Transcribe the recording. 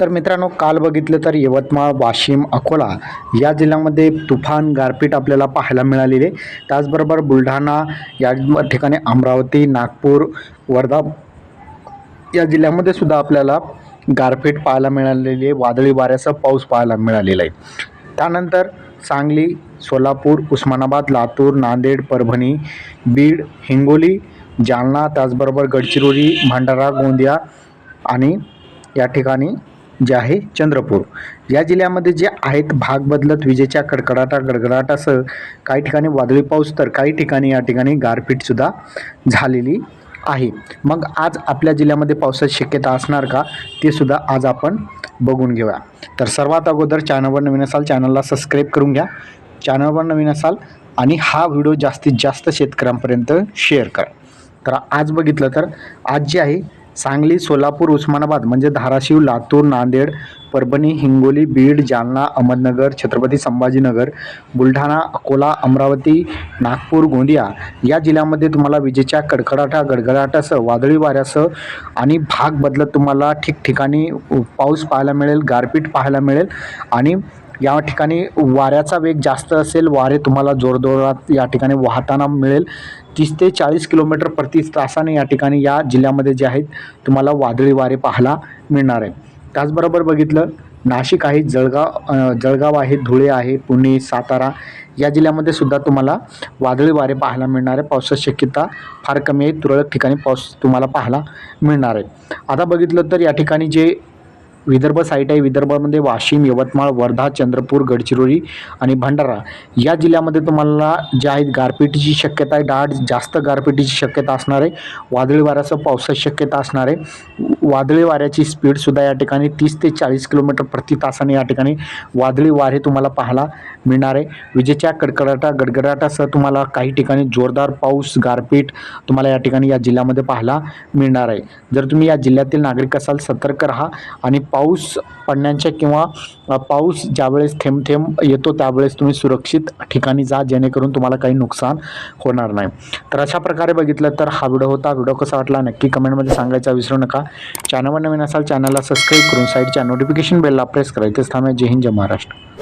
तर मित्रांनो काल बघितलं तर यवतमाळ वाशिम अकोला या जिल्ह्यामध्ये तुफान गारपीट आपल्याला पाहायला मिळालेली. आहे त्याचबरोबर बुलढाणा या ठिकाणी अमरावती नागपूर वर्धा या जिल्ह्यामध्ये सुद्धा आपल्याला गारपीट पाहायला मिळालेली आहे वादळी वाऱ्यासह पाऊस पाहायला मिळालेला आहे. त्यानंतर सांगली सोलापूर उस्मानाबाद लातूर नांदेड परभणी बीड हिंगोली जालना त्याचबरोबर गडचिरोली भंडारा गोंदिया आणि या ठिकाणी जे आहे चंद्रपूर. या जिल्ह्यामध्ये जे आहेत भाग बदलत विजेच्या कडकडाटा गडगडाटासह काही ठिकाणी वादळी पाऊस तर काही ठिकाणी या ठिकाणी गारपीटसुद्धा झालेली आहे. मग आज आपल्या जिल्ह्यामध्ये पावसाची शक्यता असणार का? ते सुद्धा आज आपण बघून घेऊया. तर सर्वात अगोदर चॅनलवर नवीन असाल चॅनलला सबस्क्राईब करून घ्या. चॅनलवर नवीन असाल आणि हा व्हिडिओ जास्तीत जास्त शेतकऱ्यांपर्यंत शेअर करा. तर आज बघितलं तर आज जे आहे सांगली सोलापूर उस्मानाबाद म्हणजे धाराशिव लातूर नांदेड परभणी हिंगोली बीड जालना अहमदनगर छत्रपती संभाजीनगर बुलढाणा अकोला अमरावती नागपूर गोंदिया या जिल्ह्यामध्ये तुम्हाला विजेच्या कडकडाटा गडगडाटासह वादळी वाऱ्यासह आणि भाग बदलत तुम्हाला ठिकठिकाणी पाऊस पाहायला मिळेल गारपीट पाहायला मिळेल आणि या ठिकाणी वाऱ्याचा वेग जास्त असेल वारे तुम्हाला जोरदोरात या ठिकाणी वाहताना मिळेल. तीस ते चाळीस किलोमीटर प्रति तासाने या ठिकाणी या जिल्ह्यामध्ये जे आहेत तुम्हाला वादळी वारे पाहायला मिळणार आहे त्याचबरोबर बघितलं नाशिक आहे जळगाव जळगाव आहे धुळे आहे पुणे सातारा या जिल्ह्यामध्ये सुद्धा तुम्हाला वादळी वारे पाहायला मिळणार आहे पावसाची शक्यता फार कमी आहे. तुरळक ठिकाणी पाऊस तुम्हाला पाहायला मिळणार आहे आता बघितलं तर या ठिकाणी जे विदर्भ साईट आहे. विदर्भामध्ये वाशिम यवतमाळ वर्धा चंद्रपूर गडचिरोली आणि भंडारा. या जिल्ह्यामध्ये तुम्हाला जे आहेत गारपिटीची शक्यता आहे. डाट जास्त गारपिटीची शक्यता असणार आहे. वादळी वाऱ्याचं पावसाची शक्यता असणार आहे. वादळी वाऱ्याची स्पीडसुद्धा या ठिकाणी तीस ते चाळीस किलोमीटर प्रति तासाने या ठिकाणी वादळी वारे तुम्हाला पाहायला मिळणार आहे. विजेच्या कडकडाटा गडगडाटासह तुम्हाला काही ठिकाणी जोरदार पाऊस गारपीट तुम्हाला या ठिकाणी या जिल्ह्यामध्ये पाहायला मिळणार आहे. जर तुम्ही या जिल्ह्यातील नागरिक असाल सतर्क राहा आणि पाऊस पडण्याच्या किंवा पाऊस ज्यावेळेस थेंब थेंब येतो त्यावेळेस तुम्ही सुरक्षित ठिकाणी जा जेणेकरून तुम्हाला काही नुकसान होणार नाही. तर अशा प्रकारे बघितलं तर हा व्हिडिओ होता. व्हिडिओ कसा वाटला नक्की कमेंटमध्ये सांगायचा विसरू नका. चॅनलवर नवीन असाल चॅनलला सबस्क्राईब करून साईडच्या नोटिफिकेशन बेलला प्रेस करायचं. इथेच थांबा जय हिंद जय महाराष्ट्र.